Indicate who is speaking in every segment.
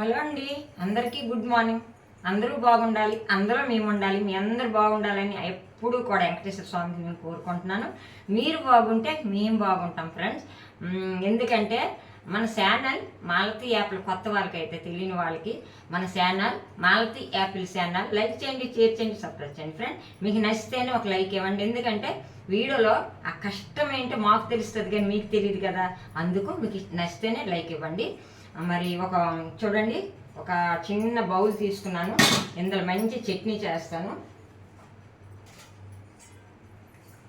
Speaker 1: Hello అండి అందరికీ good morning. అందరూ బాగుండాలి అందరూ మేము ఉండాలి మీ అందరూ బాగుండాలని ఎప్పుడూ కూడా వెంకటేశ్వర స్వామికి నేను కోరుకుంటున్నాను. మీరు బాగుంటే మేము బాగుంటాం ఫ్రెండ్స్. ఎందుకంటే మన ఛానల్ మాలతి యాపిల్ కొత్త వాళ్ళకైతే తెలియని వాళ్ళకి మన channel Malathi apple channel. Like చేయండి షేర్ చేయండి సబ్స్క్రైబ్ చేయండి ఫ్రెండ్. మీకు నచ్చితేనే ఒక లైక్ ఇవ్వండి. ఎందుకంటే వీడియోలో ఆ కష్టం ఏంటో మాకు తెలుస్తుంది కానీ మీకు తెలియదు కదా. అందుకు మీకు నచ్చితేనే లైక్ ఇవ్వండి. మరి ఒక చూడండి ఒక చిన్న బౌల్ తీసుకున్నాను. ఇందులో మంచి చట్నీ చేస్తాను.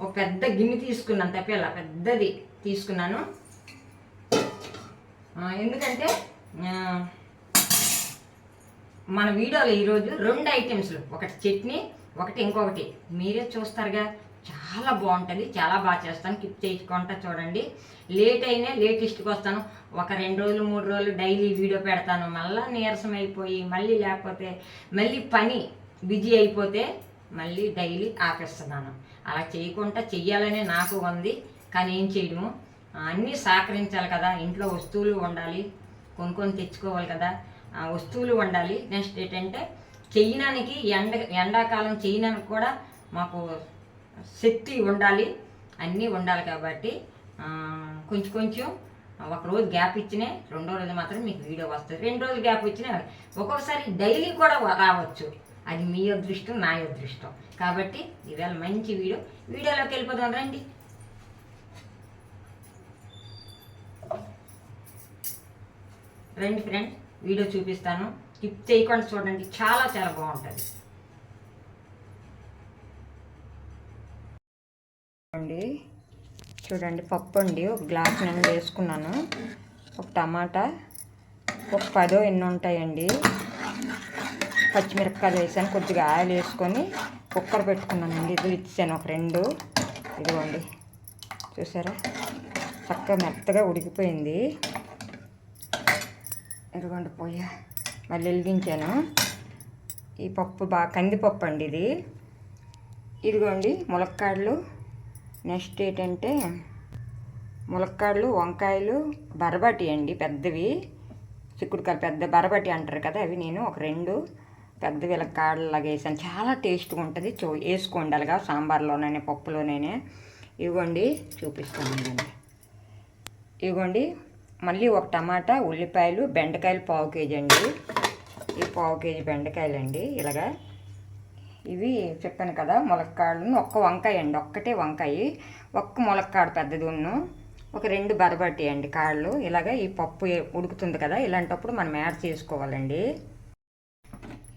Speaker 1: ఒక పెద్ద గిన్నె తీసుకున్నాను తప్పేలా పెద్దది తీసుకున్నాను. ఎందుకంటే మన వీడియోలో ఈరోజు రెండు ఐటమ్స్లు. ఒకటి చట్నీ ఒకటి ఇంకొకటి. మీరే చూస్తారుగా. చాలా బాగుంటుంది. చాలా బాగా చేస్తాను. కిప్ చేసుకుంటా చూడండి. లేట్ అయినా లేటెస్ట్కి వస్తాను. ఒక రెండు రోజులు మూడు రోజులు డైలీ వీడియో పెడతాను. మళ్ళీ నీరసం అయిపోయి మళ్ళీ లేకపోతే మళ్ళీ పని బిజీ అయిపోతే మళ్ళీ డైలీ ఆపేస్తున్నాను. అలా చేయకుండా చెయ్యాలనే నాకు ఉంది. కానీ ఏం చేయడము? అన్నీ సహకరించాలి కదా. ఇంట్లో వస్తువులు ఉండాలి. కొనుక్కొని తెచ్చుకోవాలి కదా. ఆ వస్తువులు ఉండాలి. నెక్స్ట్ ఏంటంటే చెయ్యడానికి ఎండ ఎండాకాలం చేయడానికి కూడా మాకు శక్తి ఉండాలి అన్నీ ఉండాలి కాబట్టి కొంచెం కొంచెం ఒక రోజు గ్యాప్ ఇచ్చినే రెండో రోజు మాత్రం మీకు వీడియో వస్తుంది. రెండు రోజులు గ్యాప్ ఇచ్చినా ఒక్కొక్కసారి డైలీ కూడా రావచ్చు. అది మీ అదృష్టం నా అదృష్టం. కాబట్టి ఇవాళ మంచి వీడియో. వీడియోలోకి వెళ్ళిపోదాం రండి. రండి ఫ్రెండ్ వీడియో చూపిస్తాను. టిప్ చేయకుండా చూడండి. చాలా చాలా బాగుంటుంది. అండి చూడండి పప్పు అండి. ఒక గ్లాస్ నేను వేసుకున్నాను. ఒక టమాటా ఒక పదో ఎన్ని ఉంటాయండి. పచ్చిమిరపకాయలు వేసాను కొద్దిగా ఆయిల్ వేసుకొని కుక్కర్ పెట్టుకున్నానండి. ఇది ఇచ్చాను ఒక రెండు. ఇదిగోండి. చూసారా? చక్కగా మెత్తగా ఉడికిపోయింది. ఇదిగోండి పొయ్య. మళ్ళీ వెలిగించాను. ఈ పప్పు బాగా కందిపప్పు అండి ఇది. ఇదిగోండి ములక్కాడలు నెక్స్ట్ ఏంటంటే ములక్కాడలు వంకాయలు బరబటి అండి పెద్దవి. చిక్కుడుకాయలు పెద్ద బరబటి అంటారు కదా అవి నేను ఒక రెండు పెద్దవి ఇలా కాడలాగా వేసాను. చాలా టేస్ట్గా ఉంటుంది. చూ వేసుకోండి అలాగా సాంబార్లోనే పప్పులోనే ఇవ్వండి చూపిస్తాను ఇవ్వండి మళ్ళీ ఒక టమాటా ఉల్లిపాయలు బెండకాయలు పావు కేజీ అండి. ఈ పావు కేజీ బెండకాయలు అండి ఇలాగా. ఇవి చెప్పాను కదా ములక్కాడలను ఒక్క వంకాయ అండి ఒక్కటే వంకాయ. ఒక్క ములక్కాడ పెద్దది ఉన్ను. ఒక రెండు బరబట్టి అండి కాళ్ళు. ఇలాగ ఈ పప్పు ఉడుకుతుంది కదా ఇలాంటప్పుడు మనం యాడ్ చేసుకోవాలండి.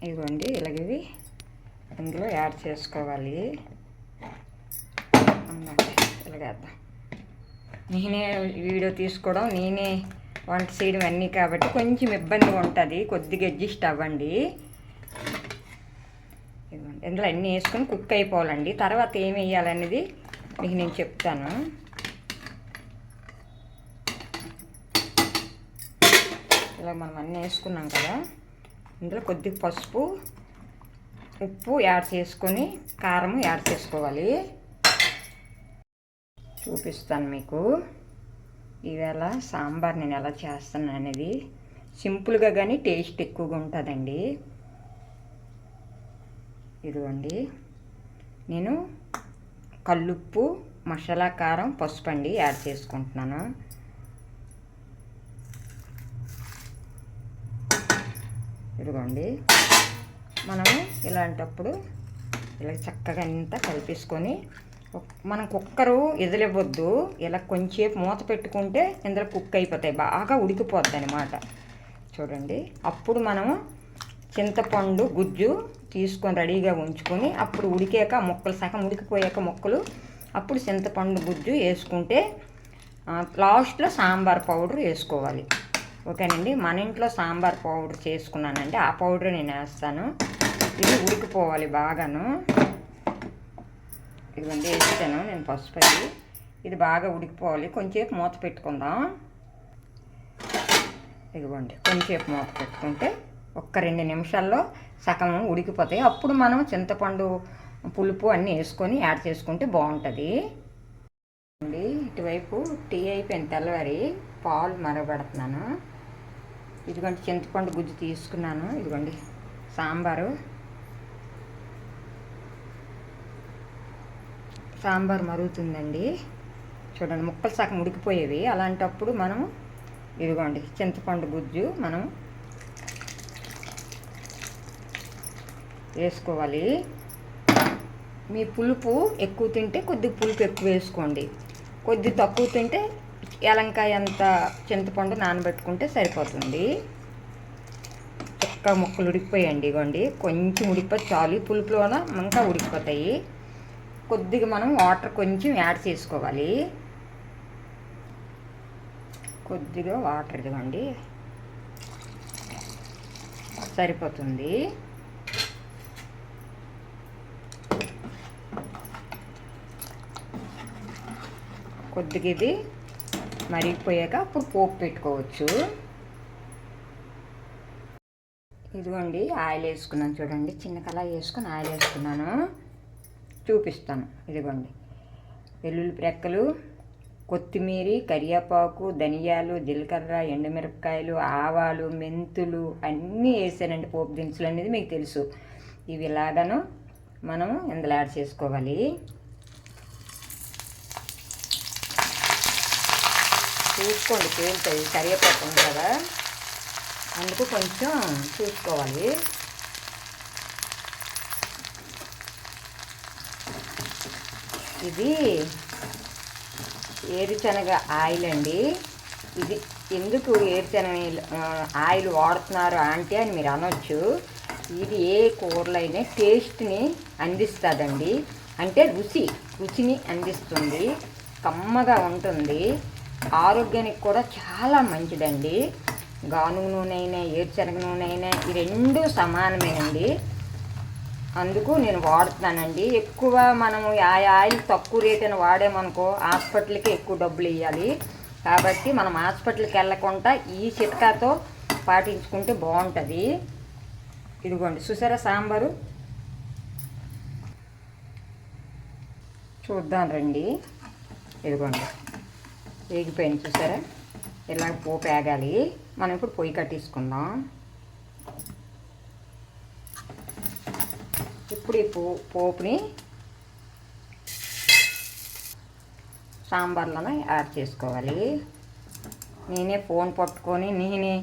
Speaker 1: ఇదిగోండి ఇలాగ ఇవి ఇందులో యాడ్ చేసుకోవాలి. ఇలాగేద్దాం నేనే వీడియో తీసుకోవడం నేనే వంట చేయడం అన్నీ కాబట్టి కొంచెం ఇబ్బందిగా ఉంటుంది కొద్దిగా అడ్జస్ట్ అవ్వండి. ఇదిగోండి. ఇందులో అన్నీ వేసుకొని కుక్ అయిపోవాలండి. తర్వాత ఏం వేయాలనేది మీకు నేను చెప్తాను. ఇలా మనం అన్నీ వేసుకున్నాం కదా. ఇందులో కొద్దిగా పసుపు ఉప్పు యాడ్ చేసుకొని కారం యాడ్ చేసుకోవాలి. చూపిస్తాను మీకు. ఈవేళ సాంబార్ నేను ఎలా చేస్తాను అనేది. సింపుల్గా కానీ టేస్ట్ ఎక్కువగా ఉంటుందండి. ఇదిగోండి. నేను కల్లుప్పు మసాలా కారం పసుపు అండి యాడ్ చేసుకుంటున్నాను. ఇదిగోండి. మనము ఇలాంటప్పుడు ఇలా చక్కగా అంతా కలిపేసుకొని మనం కుక్కరు ఎదిలివ్వద్దు ఇలా కొంచెంసేపు మూత పెట్టుకుంటే ఇందులో కుక్ అయిపోతాయి. బాగా ఉడికిపోద్ది అనమాట చూడండి. అప్పుడు మనము చింతపండు గుజ్జు తీసుకొని రెడీగా ఉంచుకొని అప్పుడు ఉడికాక ముక్కలు సగం ఉడికిపోయాక ముక్కలు అప్పుడు చింతపండు గుజ్జు వేసుకుంటే లాస్ట్లో సాంబార్ పౌడర్ వేసుకోవాలి. ఓకేనండి? మన ఇంట్లో సాంబార్ పౌడర్ చేసుకున్నానండి ఆ పౌడర్ నేను వేస్తాను. ఇది ఉడికిపోవాలి బాగాను. ఇదిగోండి వేస్తాను నేను పసుపు అది. ఇది బాగా ఉడికిపోవాలి. కొంచెంసేపు మూత పెట్టుకుందాం. ఇదిగోండి కొంచెంసేపు మూత పెట్టుకుంటే ఒక్క రెండు నిమిషాల్లో సగం ఉడికిపోతాయి. అప్పుడు మనం చింతపండు పులుపు అన్నీ వేసుకొని యాడ్ చేసుకుంటే బాగుంటుంది. అండి ఇటువైపు టీ అయిపోయిన తెల్లవారి పాలు మరగబెడుతున్నాను. ఇదిగోండి చింతపండు గుజ్జు తీసుకున్నాను. ఇదిగోండి సాంబారు. సాంబార్ మరుగుతుందండి. చూడండి ముక్కలు సగం ఉడికిపోయేవి. అలాంటప్పుడు మనం ఇదిగోండి చింతపండు గుజ్జు మనం వేసుకోవాలి. మీ పులుపు ఎక్కువ తింటే కొద్ది పులుపు ఎక్కువ వేసుకోండి. కొద్ది తక్కువ తింటే ఎలంకాయ అంత చింతపండు నానబెట్టుకుంటే సరిపోతుంది. చక్కగా ముక్కలు ఉడికిపోయండి ఇగోండి. కొంచెం ఉడికిపోతే చాలు. ఈ పులుపులోన ఇంకా ఉడికిపోతాయి. కొద్దిగా మనం వాటర్ కొంచెం యాడ్ చేసుకోవాలి. కొద్దిగా వాటర్ ఇదిగోండి. సరిపోతుంది. కొద్దిగా ఇది మరిగిపోయాక అప్పుడు పోపు పెట్టుకోవచ్చు. ఇదిగోండి ఆయిల్ వేసుకున్నాను చూడండి. చిన్న కలా వేసుకుని ఆయిల్ వేసుకున్నాను. చూపిస్తాను. ఇదిగోండి. వెల్లుల్లి ప్రెక్కలు కొత్తిమీర కరివేపాకు ధనియాలు జీలకర్ర ఎండుమిరపకాయలు ఆవాలు మెంతులు అన్నీ వేసానండి. పోపు దినుసులు అనేది మీకు తెలుసు. ఇవి ఇలాగను మనం ఇందులో యాడ్ చేసుకోవాలి. చూసుకోండి పేలుతాయి కరివేపాకు ఉంది కదా. అందుకు కొంచెం చూసుకోవాలి. ఇది ఏరుశనగ ఆయిల్ అండి. ఇది ఎందుకు ఏరుశనగ ఆయిల్ వాడుతున్నారు అంటే అని మీరు అనొచ్చు. ఇది ఏ కూరలైనా టేస్ట్ని అందిస్తుందండి. అంటే రుచి రుచిని అందిస్తుంది. కమ్మగా ఉంటుంది. ఆరోగ్యానికి కూడా చాలా మంచిదండి. గానుగ నూనె అయినా ఏరుశనగ నూనె అయినా ఈ రెండు సమానమేనండి. అందుకు నేను వాడుతున్నానండి. ఎక్కువ మనము ఆ ఆయిల్ తక్కువ రేట్ అని వాడామనుకో హాస్పిటల్కి ఎక్కువ డబ్బులు ఇవ్వాలి కాబట్టి మనం హాస్పిటల్కి వెళ్ళకుండా ఈ చిట్కాతో పాటించుకుంటే బాగుంటుంది. ఇదిగోండి చూసారా సాంబారు? చూద్దాం రండి. ఇదిగోండి. వేగిపోయింది చూసారా? ఇలా పోపు వేగాలి మనం ఇప్పుడు పొయ్యి కట్టేసుకుందాం. ఇప్పుడు ఈ పో పోపుని సాంబార్లోనే యాడ్ చేసుకోవాలి. నేనే ఫోన్ పట్టుకొని నేనే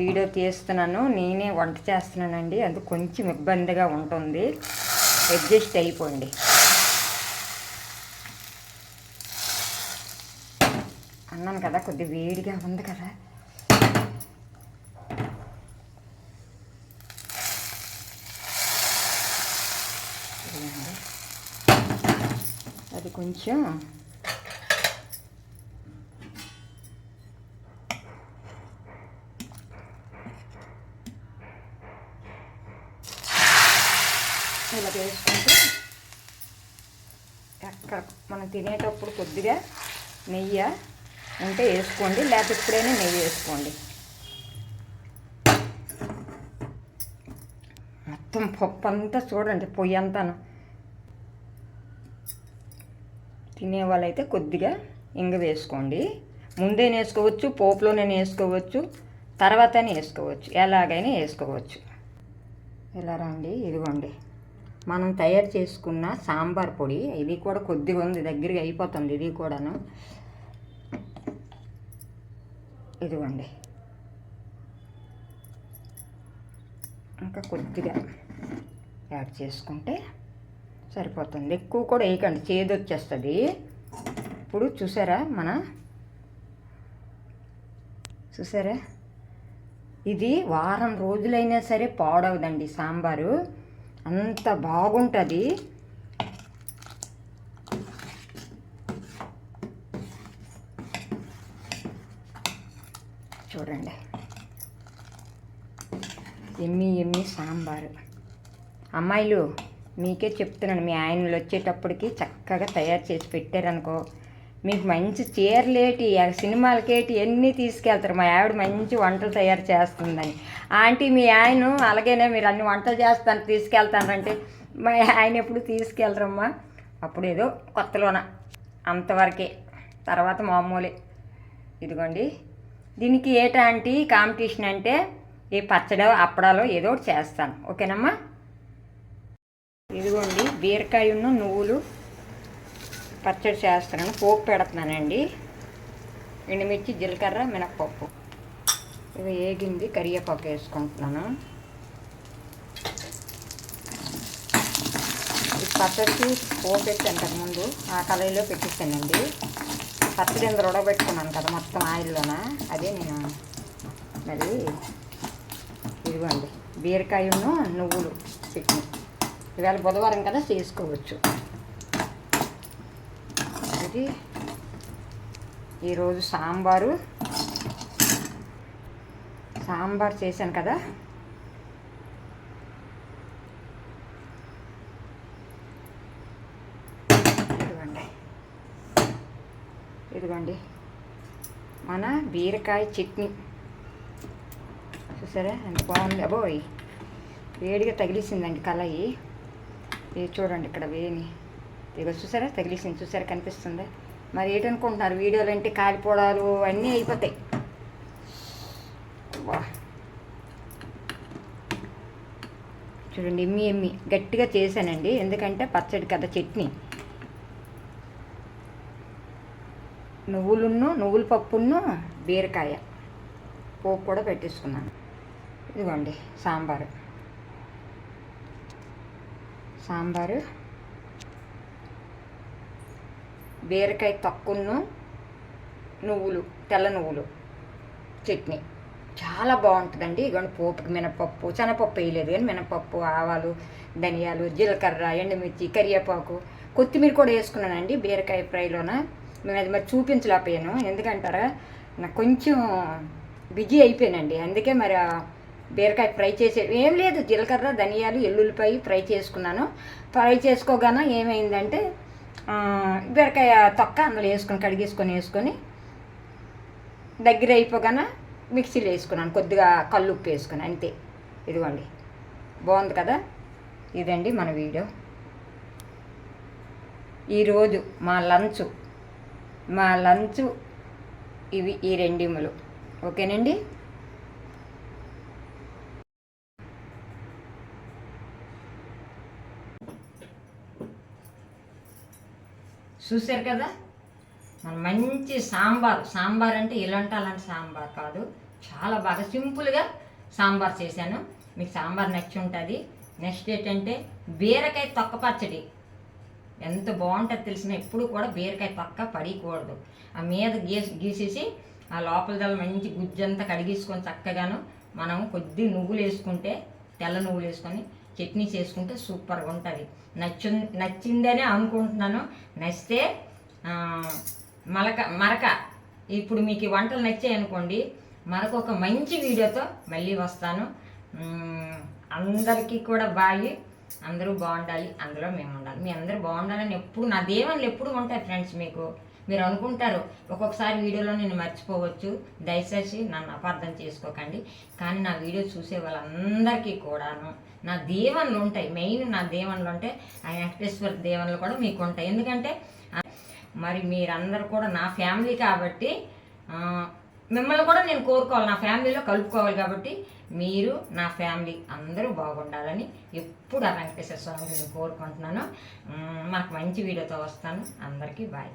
Speaker 1: వీడియో తీస్తున్నాను నేనే వంట చేస్తున్నానండి. అందుకు కొంచెం ఇబ్బందిగా ఉంటుంది. అడ్జస్ట్ అయిపోండి. అన్నాను కదా కొద్ది వేడిగా ఉంది కదా. అది కొంచెం ఇలా వేసుకుంటే ఎక్కడ మనం తినేటప్పుడు కొద్దిగా నెయ్యి ఉంటే వేసుకోండి లేకపోతే ఇప్పుడైనా నెయ్యి వేసుకోండి. మొత్తం పప్పు అంతా చూడండి పొయ్యి అంతాను. తినేవాళ్ళైతే కొద్దిగా ఇంగ వేసుకోండి. ముందే వేసుకోవచ్చు పోపులోనే వేసుకోవచ్చు తర్వాతనే వేసుకోవచ్చు ఎలాగైనా వేసుకోవచ్చు. ఇలా రండి ఇదిగోండి. మనం తయారు చేసుకున్న సాంబార్ పొడి ఇది కూడా కొద్దిగా ఉంది దగ్గరికి అయిపోతుంది ఇది కూడాను. ఇదిగోండి. ఇంకా కొద్దిగా యాడ్ చేసుకుంటే సరిపోతుంది. ఎక్కువ కూడా వేయకండి చేదు వచ్చేస్తుంది. ఇప్పుడు చూసారా మన చూసారా? ఇది వారం రోజులైనా సరే పాడవదండి సాంబారు. అంత బాగుంటుంది. చూడండి. ఎమ్మి ఎమ్మి సాంబారు. అమ్మాయిలు మీకే చెప్తున్నాను మీ ఆయనలు వచ్చేటప్పటికి చక్కగా తయారు చేసి పెట్టారనుకో మీకు మంచి చీరలేటి సినిమాలకేటి అన్నీ తీసుకెళ్తారు? మా ఆవిడ మంచి వంటలు తయారు చేస్తుందని. ఆంటీ మీ ఆయన అలాగేనే మీరు అన్ని వంటలు చేస్తాను తీసుకెళ్తానంటే మా ఆయన ఎప్పుడు తీసుకెళ్ళరమ్మా అప్పుడు ఏదో కొత్తలోన అంతవరకే. తర్వాత మామూలే. ఇదిగోండి. దీనికి ఏటాంటి కాంపిటీషన్ అంటే ఈ పచ్చడి అప్పడాలో ఏదో ఒకటి చేస్తాను. ఓకేనమ్మా? ఇదిగోండి బీరకాయను నువ్వులు పచ్చడి చేస్తున్నాను. పోపు పెడుతున్నానండి. ఎండుమిర్చి జీలకర్ర మినప్పప్పు. ఇవి ఏగింది కరివేపాకు వేసుకుంటున్నాను. ఈ పచ్చడికి పోపు పెట్టాను ముందు. ఆ కళాయిలో పెట్టిస్తానండి పచ్చడి ఇందులో ఉడకబెట్టుకున్నాను కదా మొత్తం ఆయిల్లోన? అదే నేను మళ్ళీ ఇదిగోండి బీరకాయను నువ్వులు చట్నీ. ఇవాళ బుధవారం కదా చేసుకోవచ్చు. ఇది ఈరోజు సాంబారు. సాంబార్ చేశాను కదా ఇదిగోండి ఇదిగోండి. మన బీరకాయ చట్నీ. చూసారా? ఎంత బాగుంది. అబోయ్ వేడిగా తగిలిసిందండి కళాయి. ఇది చూడండి ఇక్కడ వేని. ఇదిగో చూసారా? తగిలిసింది. చూసారా? కనిపిస్తుందా? మరి ఏంటనుకుంటున్నారు? వీడియోలు అంటే కాలిపోవడాలు అన్నీ అయిపోతాయి. వా చూడండి ఎమ్మి ఎమ్మి. గట్టిగా చేశానండి. ఎందుకంటే పచ్చడి కదా చట్నీ. నువ్వులున్ను నువ్వుల పప్పును బీరకాయ. పోపు కూడా పెట్టేసుకున్నాను. ఇదిగోండి సాంబారు. సాంబారు. బీరకాయ తక్కువను నువ్వులు తెల్ల నువ్వులు చట్నీ. చాలా బాగుంటుందండి. ఇగోండి పోపుకి మినపప్పు. శనగపప్పు వేయలేదు కానీ మినపప్పు ఆవాలు ధనియాలు జీలకర్ర ఎండుమిర్చి కరివేపాకు కొత్తిమీర కూడా వేసుకున్నానండి బీరకాయ ఫ్రైలోన. మేము అది మరి చూపించలేకపోయాను. ఎందుకంటారా? నాకు కొంచెం బిజీ అయిపోయానండి. అందుకే మరి బీరకాయ ఫ్రై చేసే ఏం లేదు. జీలకర్ర ధనియాలు ఎల్లుల్లిపాయ ఫ్రై చేసుకున్నాను. ఫ్రై చేసుకోగానే ఏమైందంటే బీరకాయ తొక్క అందులో వేసుకొని కడిగేసుకొని వేసుకొని దగ్గర అయిపోగానే మిక్సీలో వేసుకున్నాను. కొద్దిగా కల్లుప్పు వేసుకుని అంతే. ఇదిగోండి. బాగుంది కదా? ఇదండి మన వీడియో. ఈరోజు మా లంచ్. మా లంచ్ ఇవి ఈ రెండిములు ఓకేనండి? చూశారు కదా? మన మంచి సాంబార్ సాంబార్ అంటే ఇలాంటి అలాంటి సాంబార్ కాదు. చాలా బాగా సింపుల్గా సాంబార్ చేశాను. మీకు సాంబార్ నచ్చి ఉంటుంది. నెక్స్ట్ ఏంటంటే బీరకాయ తొక్క పచ్చడి. ఎంత బాగుంటుంది తెలిసిన ఎప్పుడు కూడా బీరకాయ పక్క పడికూడదు. ఆ మీద గీసి గీసేసి ఆ లోపల దళ మంచి గుజ్జంతా కడిగేసుకొని చక్కగాను మనం కొద్ది నువ్వులు వేసుకుంటే తెల్ల నువ్వులు వేసుకొని చట్నీ చేసుకుంటే సూపర్గా ఉంటుంది. నచ్చు నచ్చిందనే అనుకుంటున్నాను. నచ్చితే మలక మరక. ఇప్పుడు మీకు వంటలు నచ్చాయి అనుకోండి మరొక ఒక మంచి వీడియోతో మళ్ళీ వస్తాను. అందరికీ కూడా బాయి. అందరూ బాగుండాలి అందులో మేము ఉండాలి మీ అందరూ బాగుండాలని ఎప్పుడు నా దేవుళ్ళు ఎప్పుడు ఉంటాయి ఫ్రెండ్స్ మీకు. మీరు అనుకుంటారు. ఒక్కొక్కసారి వీడియోలో నేను మర్చిపోవచ్చు. దయచేసి నన్ను అపార్థం చేసుకోకండి. కానీ నా వీడియో చూసే వాళ్ళందరికీ కూడాను నా దేవన్లు ఉంటాయి. మెయిన్ నా దేవన్లు ఉంటే ఆ వెంకటేశ్వర దేవన్లు కూడా మీకు ఉంటాయి. ఎందుకంటే మరి మీరందరూ కూడా నా ఫ్యామిలీ కాబట్టి మిమ్మల్ని కూడా నేను కోరుకోవాలి. నా ఫ్యామిలీలో కలుపుకోవాలి కాబట్టి మీరు నా ఫ్యామిలీ అందరూ బాగుండాలని ఎప్పుడు ఆ వెంకటేశ్వర స్వామిని నేను కోరుకుంటున్నాను. మాకు మనకు మంచి వీడియోతో వస్తాను. అందరికీ బాయ్.